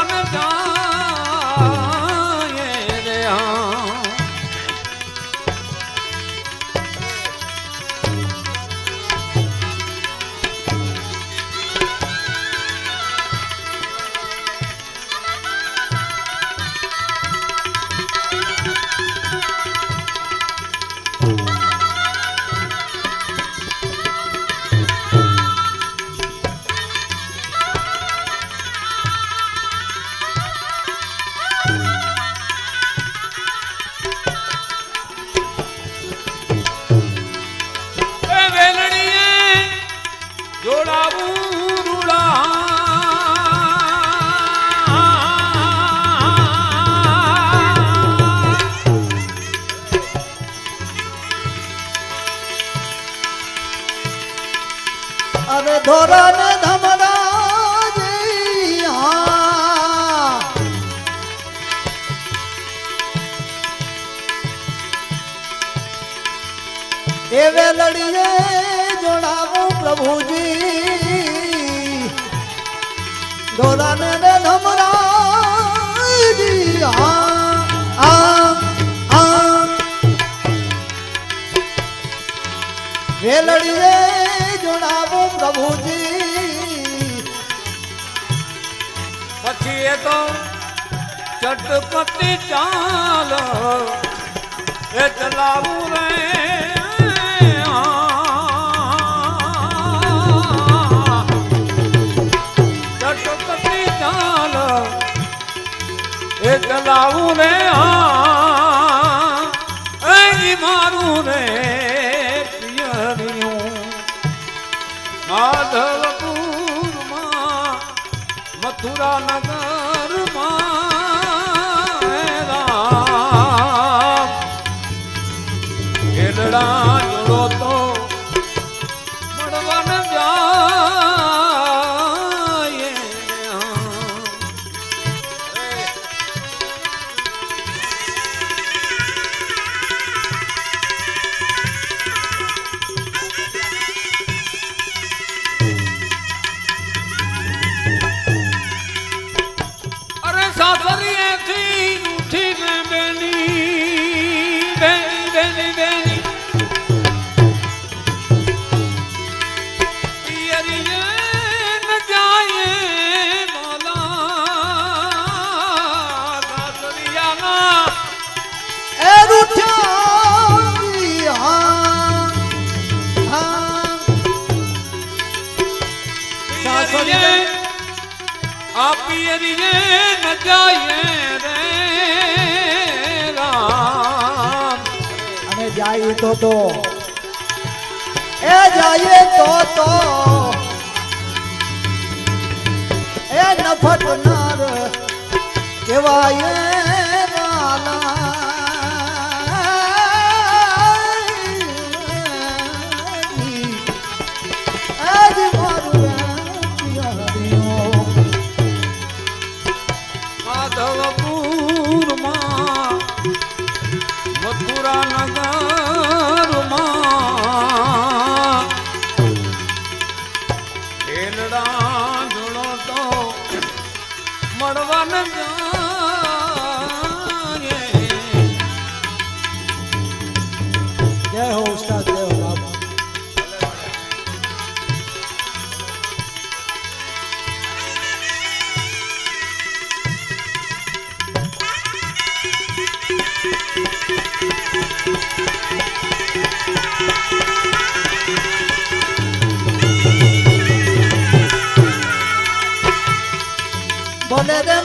મળવાને જાય અરે ધોરણ ધમરાજી હા એ વેલડીએ જોડાવું પ્રભુજી. ધોરણ ધમરાજી હા વેલડીએ જોડાવો પ્રભુજી. પછી એ તો ચટપટી ચાલ એ ચલાવું રે. ચટપટી ચાલ એ ચલાવું રે. આ પિયરીએ ન જાય રે રામ. અને જાય તો તો. એ જાય તો તો. એ નફટનાર કેવાય જોડો તો મળવાને જાય ભલે રે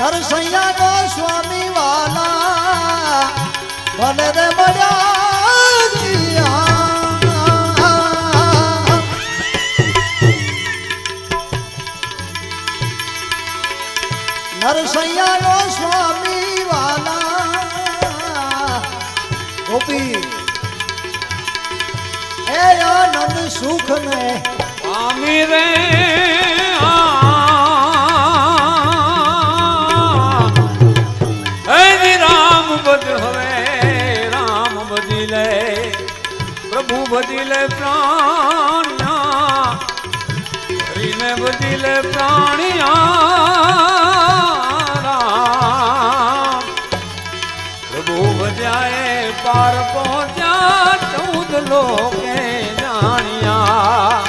નરસૈયા નો સ્વામી વાલા ભલે રે મળ્યા જીયા. નરસૈયા નો સ્વામી ગોપી એ આનંદ સુખ ને પામી રે રામ બધ હવે, રામ બધી લે, પ્રભુ બધી લે પ્રાણિયા. હરીને બધી લે પ્રાણિયા. લોકે જાણ્યા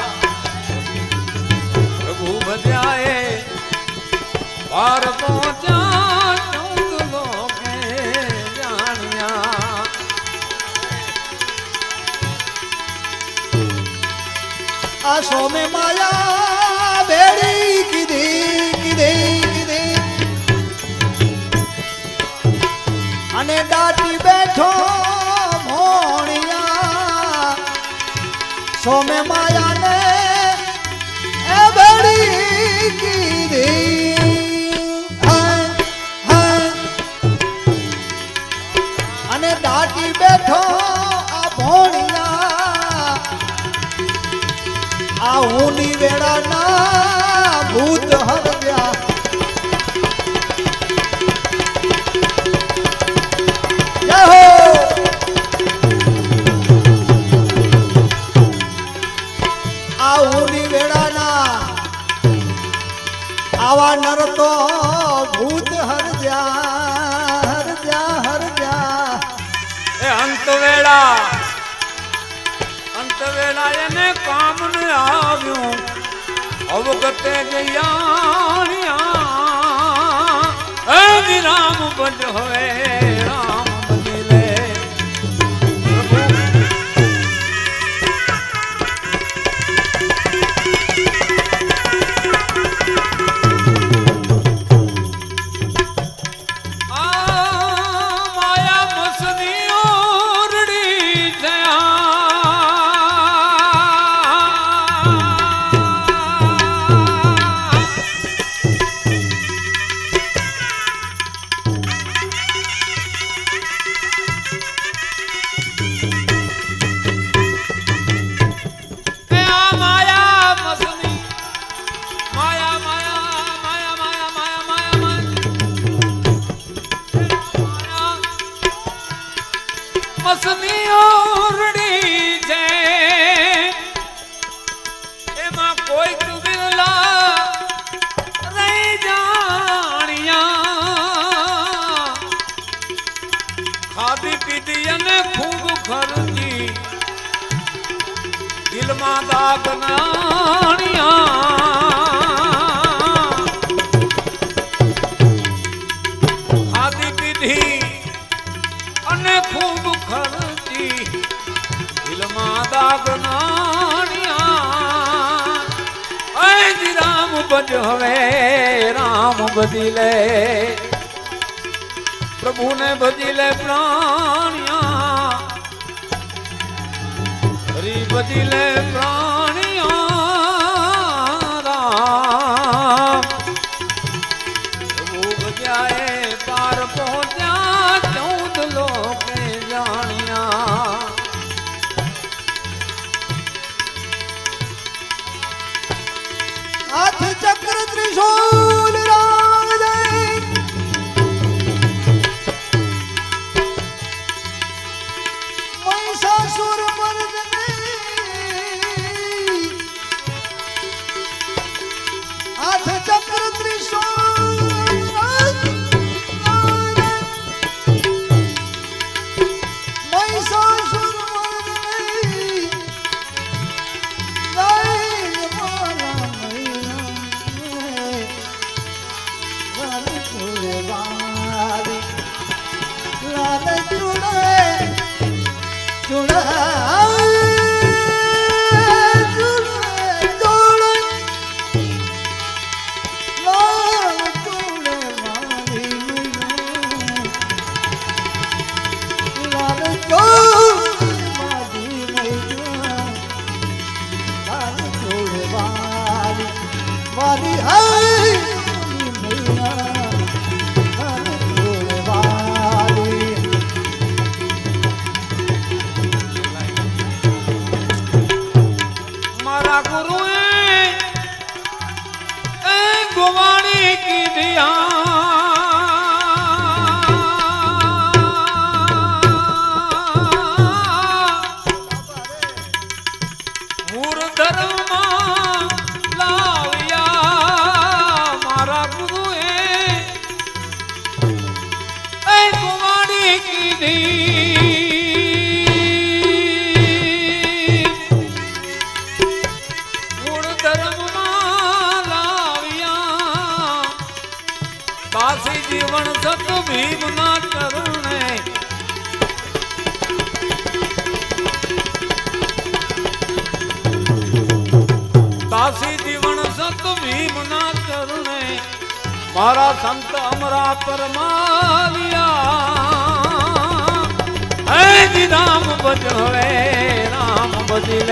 પ્રભુ ભજ્યાએ પાર પહોંચ્યા ચૌદ લોકે જાણ્યા આ સોમે માયા બેડી કીધી કીધી કીધી અને દાટી બેઠો સોમે માયાને એ બડી કીધી. અને દાટી બેઠો આ ભોણિયા. આ ઊની વેળાના ભૂત હરવ્યા. જય આવ્યું. અવગતે ગયાણિયા રામ બધ બજ મસની ઓરડી છે એમાં કોઈ કબીલા રહી જાણિયા ખાધી પીધી અને ખૂબ ખર્ચી દિલમાં દાગ નાણિયા ખાધી પીધી ખૂબ ખરતી દિલમાં દાગ નાણિયા. રામ બજ હવે, રામ બજી લે. પ્રભુને ભજી લે પ્રાણિયા. હરી બજી લે પ્રાણિયા, રામ. પ્રભુ ભજ્યાએ પાર પહોંચ્યા. दिया જીવન સત ભીમના કરુણે. તાસી જીવન સત ભીમના કરુણે. મારા સંત અમરા પરમાલિયા. હે રામ ભજવે, રામ ભજી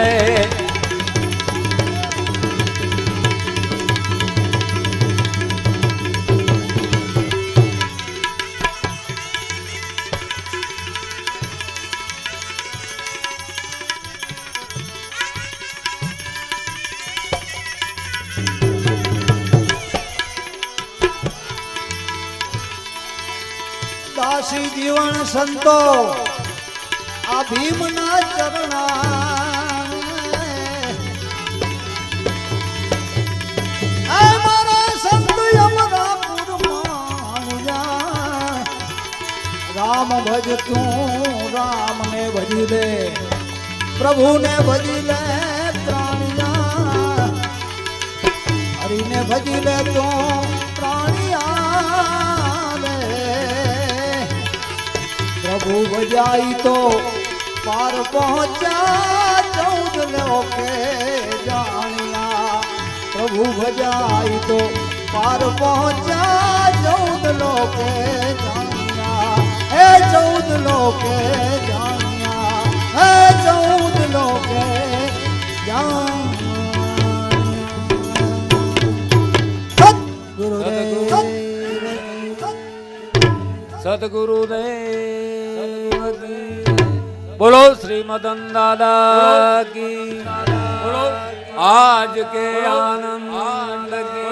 ભજ તું રામને ભજી લે પ્રભુને ભજી લે પ્રાણિયા. હરિને ભજી લે તું પ્રાણિયા પ્રભુ ભજાઈ તો પાર પહોંચ્યા ચૌદ લોકે જાણ્યા. પ્રભુ ભજાઈ તો પાર પહોંચ્યા ચૌદ લોકે જાણ્યા. હે ચૌદ લોકે જાણ્યા હે ચૌદ લોકે સદગુરુ. દેવ બોલો શ્રી મદન દાદા કી. બોલો આજ કે આનંદ કી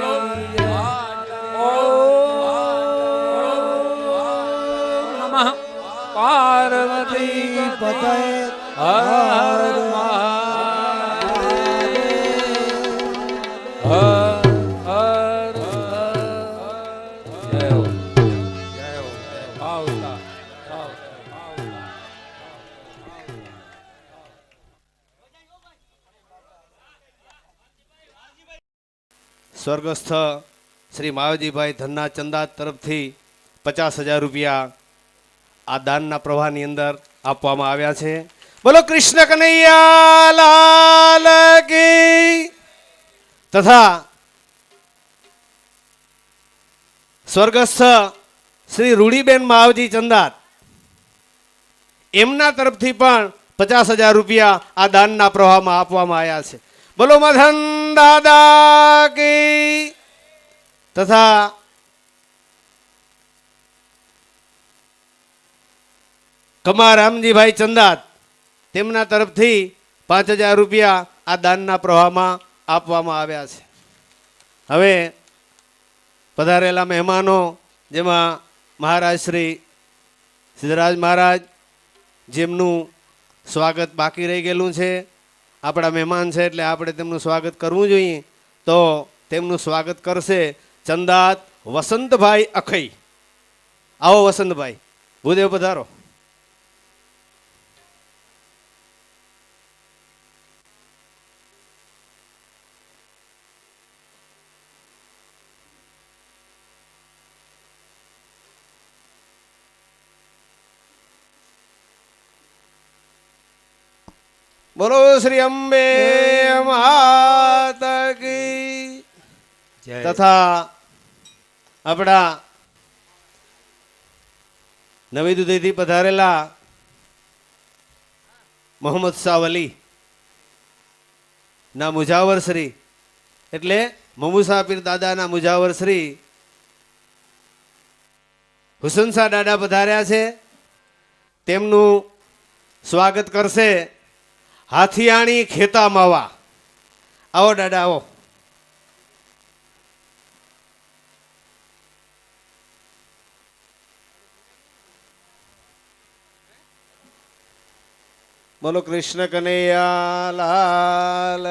પાર્વતી પતય હર હર મહાદેવ હર હર જય હો જય હો આવતા આવતા સ્વર્ગસ્થ શ્રી માવજીભાઈ ધનના ચંદા તરફથી પચાસ હજાર રૂપિયા આ દાનના પ્રવાહની અંદર આપવામાં આવ્યા છે. બોલો, કૃષ્ણ કનૈયા તથા સ્વર્ગસ્થ શ્રી રૂડીબેન માવજી ચંદાત, એમના તરફથી પણ પચાસ હજાર રૂપિયા આ દાનના પ્રવાહમાં આપવામાં આવ્યા છે. બોલો, મધન દાદા કી. તથા કમા રામજીભાઈ ચંદાત તેમના તરફથી પાંચ હજાર રૂપિયા આ દાનના પ્રવાહમાં આપવામાં આવ્યા છે. હવે પધારેલા મહેમાનો, જેમાં મહારાજ શ્રી સિદ્ધરાજ મહારાજ, જેમનું સ્વાગત બાકી રહી ગયેલું છે. આપણા મહેમાન છે એટલે આપણે તેમનું સ્વાગત કરવું જોઈએ. તો તેમનું સ્વાગત કરશે ચંદાત વસંતભાઈ અખઈ. આવો વસંતભાઈ, ભૂદેવ પધારો. બોલો શ્રી અંબે માતકી. તથા આપણા નવી દુધીથી પધારેલા મોહમ્મદ સાવલી વલી ના મુજાવર શ્રી એટલે મમુસાપીર દાદાના મુજાવર શ્રી હુસન શાહ દાદા પધાર્યા છે. તેમનું સ્વાગત કરશે હાથિયાણી ખેતા માવા. આવો દાદા આવો. બોલો કૃષ્ણ કનૈયા લાલ